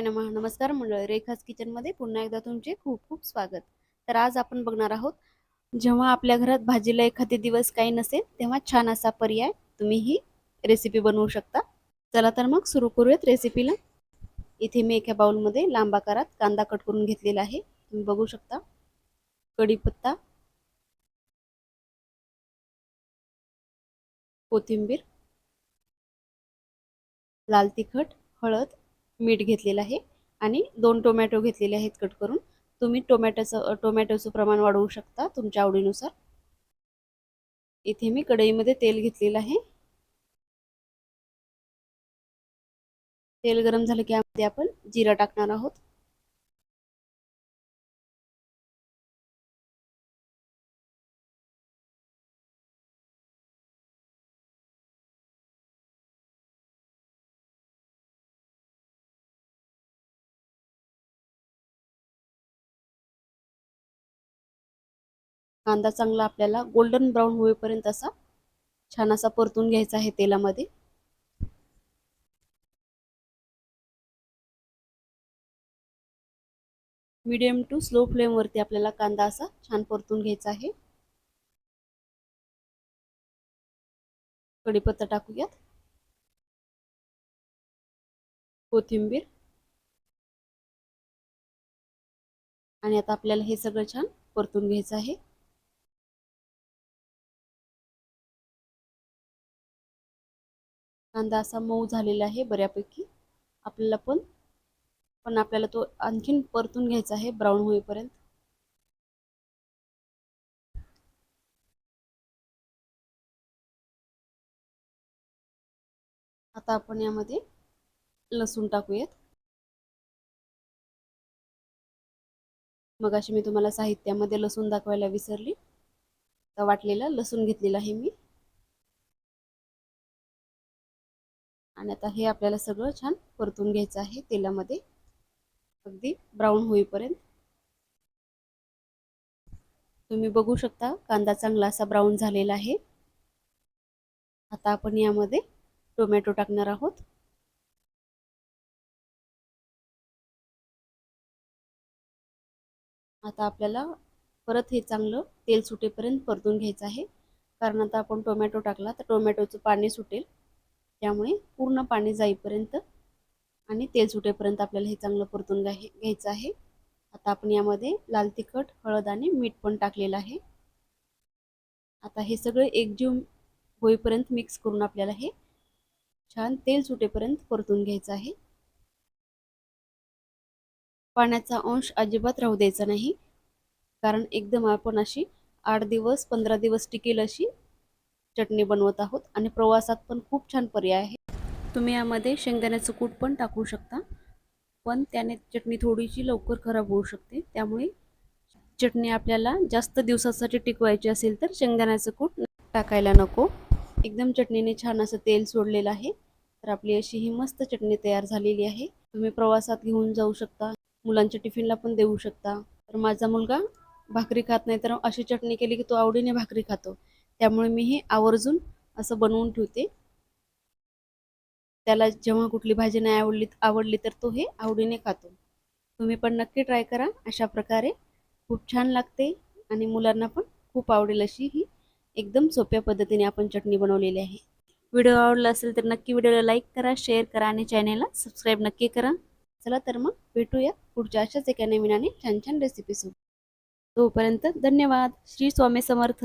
शिवाय नमः नमस्कार मंडळ. रेखास किचनमध्ये पुन्हा एकदा तुमचे खूप खूप स्वागत. तर आज आपण बघणार आहोत जेव्हा आपल्या घरात भाजीला एखादे दिवस काही नसेल तेव्हा छान असा पर्याय तुम्ही ही रेसिपी बनवू शकता. चला तर मग सुरू करूयात रेसिपीला इथे मी एका बाउलमध्ये लांब आकारात कांदा कट करून घेतलेला आहे. तुम्ही बघू शकता. कढीपत्ता कोथिंबीर लाल तिखट हळद मीठ घेतलेलं आहे आणि दोन टोमॅटो घेतलेले आहेत कट करून. तुम्ही टोमॅटोचं टोमॅटोचं प्रमाण वाढवू शकता तुमच्या आवडीनुसार. इथे मी कढईमध्ये तेल घेतलेलं आहे. तेल गरम झालं की यामध्ये आपण जिरा टाकणार आहोत. कांदा चांगला आपल्याला गोल्डन ब्राऊन होईपर्यंत असा छान असा परतून घ्यायचा आहे तेलामध्ये. मीडियम टू स्लो फ्लेमवरती आपल्याला कांदा असा छान परतून घ्यायचा आहे. कढीपत्ता टाकूयात. कोथिंबीर. आणि आता आपल्याला हे सगळं छान परतून घ्यायचं आहे. कांदा असा मऊ झालेला आहे बऱ्यापैकी. आपल्याला पण पण आपल्याला तो आणखीन परतून घ्यायचा आहे ब्राऊन होईपर्यंत. आता आपण यामध्ये लसूण टाकूयात. मग अशी मी तुम्हाला साहित्यामध्ये लसूण दाखवायला विसरली. तर वाटलेला लसूण घेतलेला आहे मी. आणि आता हे आपल्याला सगळं छान परतून घ्यायचं आहे तेलामध्ये. अगदी ब्राऊन होईपर्यंत. तुम्ही बघू शकता कांदा चांगला असा ब्राऊन झालेला आहे. आता आपण यामध्ये टोमॅटो टाकणार आहोत. आता आपल्याला परत हे चांगलं तेल सुटेपर्यंत परतून घ्यायचं आहे. कारण आता आपण टोमॅटो टाकला तर टोमॅटोचं पाणी सुटेल. त्यामुळे पूर्ण पाणी जाईपर्यंत आणि तेल सुटेपर्यंत आपल्याला हे चांगलं परतून घ्यायचं आहे. आता आपण यामध्ये लाल तिखट हळद आणि मीठ पण टाकलेलं आहे. आता हे सगळं एकजीव होईपर्यंत मिक्स करून आपल्याला हे छान तेल सुटेपर्यंत परतून घ्यायचं आहे. पाण्याचा अंश अजिबात राहू द्यायचा नाही. कारण एकदम आपण अशी आठ दिवस पंधरा दिवस टिकेल अशी चटणी बनवत आहोत आणि प्रवासात पण खूप छान पर्याय आहे. तुम्ही यामध्ये शेंगदाण्याचं कूट पण टाकू शकता पण त्याने चटणी थोडीशी लवकर खराब होऊ शकते. त्यामुळे चटणी आपल्याला जास्त दिवसासाठी टिकवायची असेल तर शेंगदाण्याचं कूट टाकायला नको. एकदम चटणीने छान असं तेल सोडलेलं आहे. तर आपली अशी ही मस्त चटणी तयार झालेली आहे. तुम्ही प्रवासात घेऊन जाऊ शकता मुलांच्या टिफिनला पण देऊ शकता. तर माझा मुलगा भाकरी खात नाही तर अशी चटणी केली की तो आवडीने भाकरी खातो. त्यामुळे मी हे आवर्जून असं बनवून ठेवते. त्याला जेव्हा कुठली भाजी नाही आवडली आवडली तर तो हे आवडीने खातो. तुम्ही पण नक्की ट्राय करा. अशा प्रकारे खूप छान लागते आणि मुलांना पण खूप आवडेल अशी ही एकदम सोप्या पद्धतीने आपण चटणी बनवलेली आहे. व्हिडिओ आवडला असेल तर नक्की व्हिडिओला लाईक करा शेअर करा आणि चॅनेलला सबस्क्राईब नक्की करा. चला तर मग भेटूया पुढच्या अशाच एका नवीन आणि छान छान रेसिपीसोबत तोपर्यंत धन्यवाद. श्री स्वामी समर्थ.